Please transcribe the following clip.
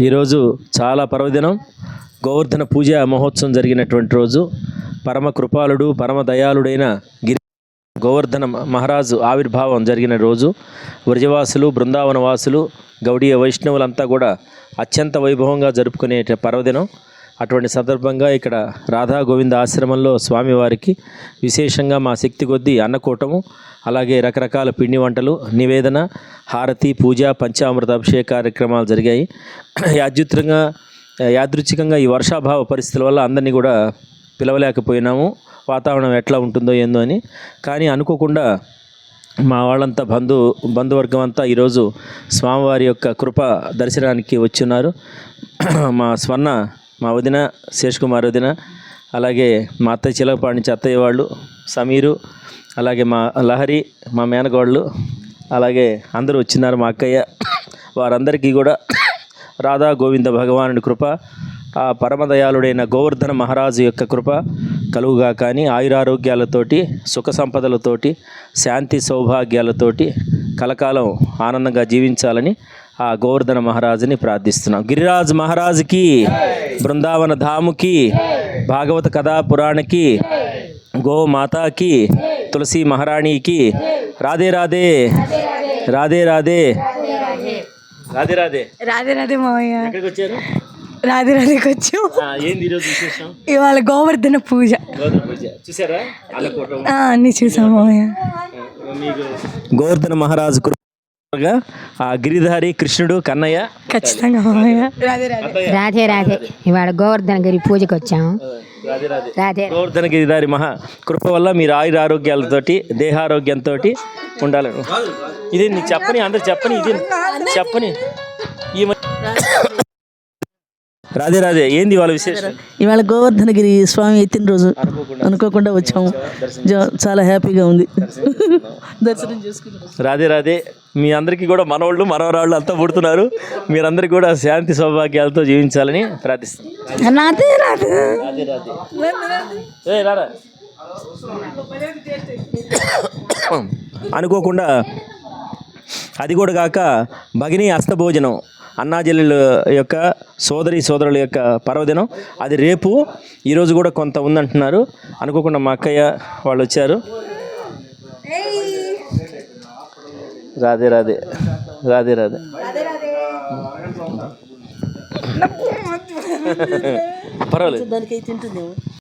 ఈరోజు చాలా పర్వదినం. గోవర్ధన పూజ మహోత్సవం జరిగినటువంటి రోజు. పరమ కృపాలుడు పరమ దయాళుడైన గిరి గోవర్ధన మహారాజు ఆవిర్భావం జరిగిన రోజు. వ్రజవాసులు బృందావన వాసులు గౌడీయ వైష్ణవులంతా కూడా అత్యంత వైభవంగా జరుపుకునే పర్వదినం. అటువంటి సందర్భంగా ఇక్కడ రాధా గోవింద ఆశ్రమంలో స్వామివారికి విశేషంగా మా శక్తి కొద్దీ అన్నకూటము అలాగే రకరకాల పిండి వంటలు నివేదన హారతి పూజ పంచామృత అభిషేక కార్యక్రమాలు జరిగాయి. యాదృచ్ఛికంగా యాదృచ్ఛికంగా ఈ వర్షాభావ పరిస్థితుల వల్ల అందరినీ కూడా పిలవలేకపోయినాము. వాతావరణం ఎట్లా ఉంటుందో ఏందో అని. కానీ అనుకోకుండా మా వాళ్ళంతా బంధు బంధువర్గం అంతా ఈరోజు స్వామివారి యొక్క కృప దర్శనానికి వచ్చున్నారు. మా స్వర్ణ మా వదిన శేష్ కుమార్ వదిన అలాగే మా అత్తయ్య చిలకపాటి నుంచి అత్తయ్య వాళ్ళు సమీరు అలాగే మా లహరి మా మేనగోళ్ళు అలాగే అందరూ వచ్చినారు మా అక్కయ్య. వారందరికీ కూడా రాధా గోవింద భగవానుడి కృప ఆ పరమదయాళుడైన గోవర్ధన మహారాజు యొక్క కృప కలుగుగా కానీ ఆయురారోగ్యాలతోటి సుఖ సంపదలతోటి శాంతి సౌభాగ్యాలతోటి కలకాలం ఆనందంగా జీవించాలని ఆ గోవర్ధన మహారాజుని ప్రార్థిస్తున్నాం. గిరిరాజ్ మహారాజుకి బృందావన ధాముకి భాగవత కథా పురాణకి గో మాతాకి తులసి మహారాణికి రాధే రాధే రాధే రాధే. రాధే రాధే. రాధే రాధే ఎక్కడికి వచ్చారు? రాధే రాధేకి వచ్చాం. ఆ, ఏంది ఈరోజు విశేషం? ఇవాళ గోవర్ధన పూజ. పూజ. చూసారా? అన్ని చూసాం మావయ్య మీకు గోవర్ధన మహారాజు ఆ గిరిధారి కృష్ణుడు కన్నయ్య. ఖచ్చితంగా రాధే రాధే. రాధే రాధే. ఇవాళ గోవర్ధన గిరి పూజకి వచ్చాము రాధే రాధే. రాధే. గోవర్ధన గిరిధారి మహా కృప వల్ల మీరు ఆయుర ఆరోగ్యాలతోటి దేహారోగ్యంతో ఉండాలని ఇది నీకు చెప్పని అందరు చెప్పని ఇది చెప్పని. ఈ రాధే రాధే ఏంది వాళ్ళ విశేషం? ఇవాళ గోవర్ధనగిరి స్వామి ఎత్తిన రోజు అనుకోకుండా వచ్చాము. చాలా హ్యాపీగా ఉంది. దర్శనం చేసుకున్నాం. రాధే రాధే మీ అందరికీ కూడా మనవాళ్ళు మనవరాళ్ళు అంతా పుడుతున్నారు. మీరందరికీ కూడా శాంతి సౌభాగ్యాలతో జీవించాలని ప్రార్థిస్తున్నాం. రాధే రాధే. రాధే రాధే. ఏ రారా. అనుకోకుండా అది కూడా కాక భగిని అస్తభోజనం. అన్నాజల్లుల యొక్క సోదరి సోదరుల యొక్క పర్వదినం. అది రేపు ఈరోజు కూడా కొంత ఉందంటున్నారు. అనుకోకుండా మా అక్కయ్య వాళ్ళు వచ్చారు. రాధే రాధే రాధే రాధే. పర్వాలేదు.